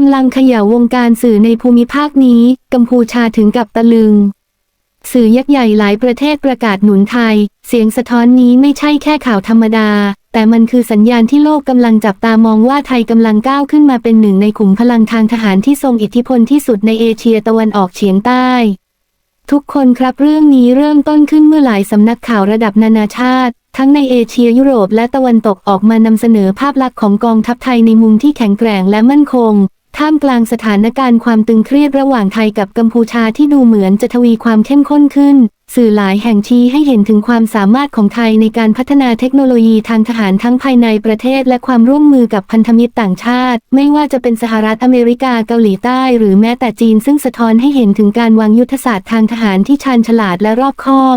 กำลังเขย่าวงการสื่อในภูมิภาคนี้ กัมพูชาถึงกับตะลึง สื่อยักษ์ใหญ่หลายประเทศประกาศหนุนไทย เสียงสะท้อนนี้ไม่ใช่แค่ข่าวธรรมดา แต่มันคือสัญญาณที่โลกกำลังจับตามองว่าไทยกำลังก้าวขึ้นมาเป็นหนึ่งในขุมพลังทางทหารที่ทรงอิทธิพลที่สุดในเอเชียตะวันออกเฉียงใต้ ทุกคนครับเรื่องนี้เริ่มต้นขึ้นเมื่อหลายสำนักข่าวระดับนานาชาติทั้งในเอเชียยุโรปและตะวันตกออกมานำเสนอภาพลักษณ์ของกองทัพไทยในมุมที่แข็งแกร่งและมั่นคง ท่ามกลางสถานการณ์ความตึงเครียดระหว่างไทยกับกัมพูชาที่ดูเหมือนจะทวีความเข้มข้นขึ้น สื่อหลายแห่งชี้ให้เห็นถึงความสามารถของไทยในการพัฒนาเทคโนโลยีทางทหารทั้งภายในประเทศ และความร่วมมือกับพันธมิตรต่างชาติ ไม่ว่าจะเป็นสหรัฐอเมริกาเกาหลีใต้ หรือแม้แต่จีนซึ่งสะท้อนให้เห็นถึงการวางยุทธศาสตร์ทางทหารที่ชาญฉลาดและรอบคอบ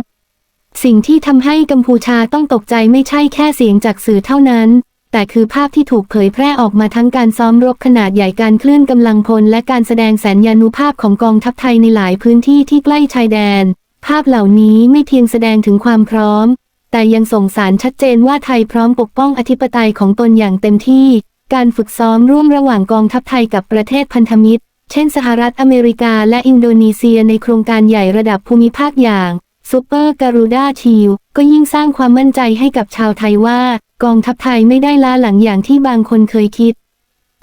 สิ่งที่ทำให้กัมพูชาต้องตกใจไม่ใช่แค่เสียงจากสื่อเท่านั้น แต่คือภาพที่ถูกเผยแพร่ออกมาทั้งการซ้อมรบขนาดใหญ่การเคลื่อนกำลังพลและการแสดงแสนยานุภาพของกองทัพไทยในหลายพื้นที่ที่ใกล้ชายแดน ภาพเหล่านี้ไม่เพียงแสดงถึงความพร้อม แต่ยังส่งสารชัดเจนว่าไทยพร้อมปกป้องอธิปไตยของตนอย่างเต็มที่ การฝึกซ้อมร่วมระหว่างกองทัพไทยกับประเทศพันธมิตร เช่น สหรัฐอเมริกาและอินโดนีเซียในโครงการใหญ่ระดับภูมิภาคอย่าง ซูเปอร์การูด้าชิลก็ยิ่งสร้างความมั่นใจให้กับชาวไทยว่า กองทัพไทยไม่ได้ล้าหลังอย่างที่บางคนเคยคิด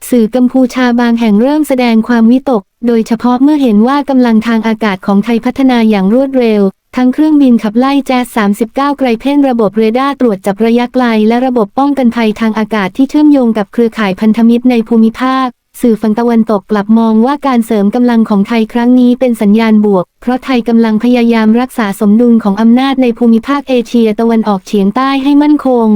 สื่อกัมพูชาบางแห่งเริ่มแสดงความวิตก โดยเฉพาะเมื่อเห็นว่ากำลังทางอากาศของไทยพัฒนาอย่างรวดเร็ว ทั้งเครื่องบินขับไล่แจ๊ส39 ไกรเพนระบบเรดาร์ตรวจจับระยะไกล และระบบป้องกันภัยทางอากาศที่เชื่อมโยงกับเครือข่ายพันธมิตรในภูมิภาค สื่อฝั่งตะวันตกกลับมองว่าการเสริมกำลังของไทยครั้งนี้เป็นสัญญาณบวก เพราะไทยกำลังพยายามรักษาสมดุลของอำนาจในภูมิภาคเอเชียตะวันออกเฉียงใต้ให้มั่นคง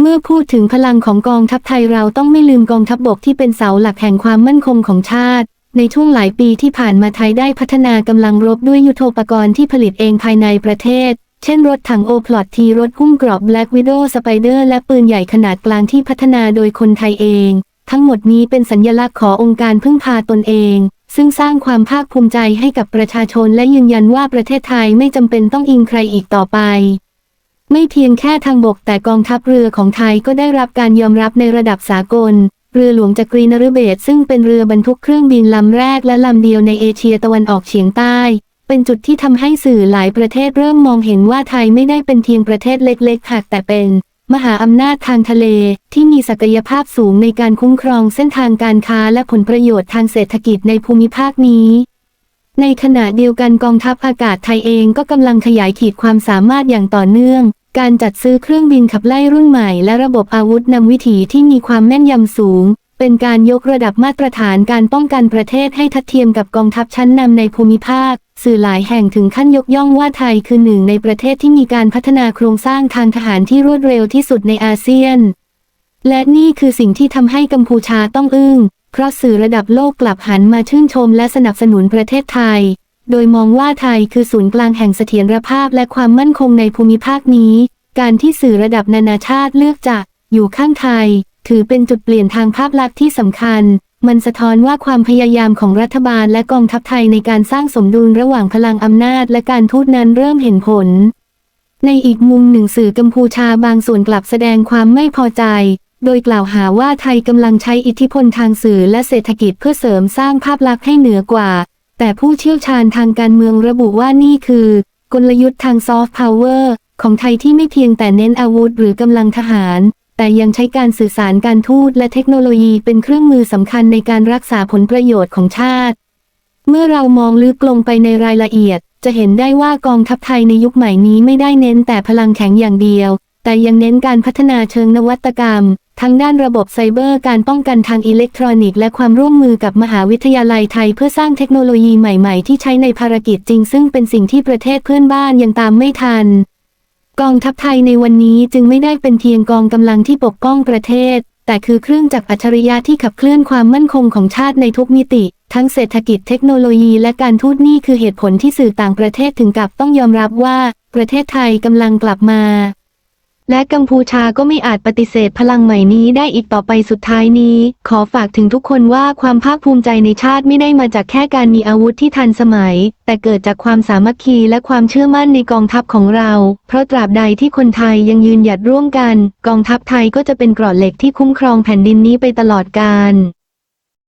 เมื่อพูดถึงพลังของกองทัพไทยเราต้องไม่ลืมกองทัพบบกที่เป็นเสาหลักแห่งความมั่นคงของชาติในช่วงหลายปีที่ผ่านมาไทยได้พัฒนากำลังรบด้วยยุทโธปกรณ์ที่ผลิตเองภายในประเทศ เช่นรถถังโอพลอตทีรถหุ้มกรอบ Black Widow Spider และปืนใหญ่ขนาดกลางที่พัฒนาโดยคนไทยเอง ทั้งหมดนี้เป็นสัญญลักษณ์ขององค์การพึ่งพาตนเอง ซึ่งสร้างความภาคภูมิใจให้กับประชาชนและยืนยันว่าประเทศไทยไม่จำเป็นต้องอิงใครอีกต่อไป ไม่เพียงแค่ทางบกแต่กองทัพเรือของไทยก็ได้รับการยอมรับในระดับสากล เรือหลวงจักรีนฤเบศรซึ่งเป็นเรือบรรทุกเครื่องบินลำแรกและลำเดียวในเอเชียตะวันออกเฉียงใต้ เป็นจุดที่ทำให้สื่อหลายประเทศเริ่มมองเห็นว่าไทยไม่ได้เป็นเพียงประเทศเล็กๆหากแต่เป็น มหาอำนาจทางทะเลที่มีศักยภาพสูงในการคุ้มครองเส้นทางการค้าและผลประโยชน์ทางเศรษฐกิจในภูมิภาคนี้ ในขณะเดียวกันกองทัพอากาศไทยเองก็กำลังขยายขีดความสามารถอย่างต่อเนื่อง การจัดซื้อเครื่องบินขับไล่รุ่นใหม่และระบบอาวุธนำวิถีที่มีความแม่นยำสูง เป็นการยกระดับมาตรฐานการป้องกันประเทศให้ทัดเทียมกับกองทัพชั้นนำในภูมิภาค สื่อหลายแห่งถึงขั้นยกย่องว่าไทยคือหนึ่งในประเทศที่มีการพัฒนาโครงสร้างทางทหารที่รวดเร็วที่สุดในอาเซียน และนี่คือสิ่งที่ทำให้กัมพูชาต้องอึ้ง เพราะสื่อระดับโลกกลับหันมาชื่นชมและสนับสนุนประเทศไทย โดยมองว่าไทยคือศูนย์กลางแห่งเสถียรภาพและความมั่นคงในภูมิภาคนี้ การที่สื่อระดับนานาชาติเลือกจะอยู่ข้างไทย ถือเป็นจุดเปลี่ยนทางภาพลักษณ์ที่สำคัญ มันสะท้อนว่าความพยายามของรัฐบาลและกองทัพไทยในการสร้างสมดุลระหว่างพลังอำนาจและการทูตนั้นเริ่มเห็นผล ในอีกมุมหนึ่งสื่อกัมพูชาบางส่วนกลับแสดงความไม่พอใจ โดยกล่าวหาว่าไทยกำลังใช้อิทธิพลทางสื่อและเศรษฐกิจเพื่อเสริมสร้างภาพลักษณ์ให้เหนือกว่า แต่ผู้เชี่ยวชาญทางการเมืองระบุว่านี่คือ กลยุทธ์ทางซอฟต์พาวเวอร์ของไทยที่ไม่เพียงแต่เน้นอาวุธหรือกำลังทหาร แต่ยังใช้การสื่อสารการทูตและเทคโนโลยีเป็นเครื่องมือสำคัญในการรักษาผลประโยชน์ของชาติ เมื่อเรามองลึกลงไปในรายละเอียด จะเห็นได้ว่ากองทัพไทยในยุคใหม่นี้ไม่ได้เน้นแต่พลังแข็งอย่างเดียว แต่ยังเน้นการพัฒนาเชิงนวัตกรรม ทั้งด้านระบบไซเบอร์การป้องกันทางอิเล็กทรอนิกส์และความร่วมมือกับมหาวิทยาลัยไทย เพื่อสร้างเทคโนโลยีใหม่ ๆ ที่ใช้ในภารกิจจริง ซึ่งเป็นสิ่งที่ประเทศเพื่อนบ้านยังตามไม่ทัน กองทัพไทยในวันนี้จึงไม่ได้เป็นเพียงกองกำลังที่ปกป้องประเทศ แต่คือเครื่องจักรอัจฉริยะที่ขับเคลื่อนความมั่นคงของชาติในทุกมิติ ทั้งเศรษฐกิจเทคโนโลยีและการทูตนี่คือเหตุผลที่สื่อต่างประเทศถึงกับต้องยอมรับว่า ประเทศไทยกำลังกลับมา และกัมพูชาก็ไม่อาจปฏิเสธพลังใหม่นี้ได้อีกต่อไปสุดท้ายนี้ ขอฝากถึงทุกคนว่าความภาคภูมิใจในชาติไม่ได้มาจากแค่การมีอาวุธที่ทันสมัย แต่เกิดจากความสามัคคีและความเชื่อมั่นในกองทัพของเรา เพราะตราบใดที่คนไทยยังยืนหยัดร่วมกัน กองทัพไทยก็จะเป็นกรอดเหล็กที่คุ้มครองแผ่นดินนี้ไปตลอดกาล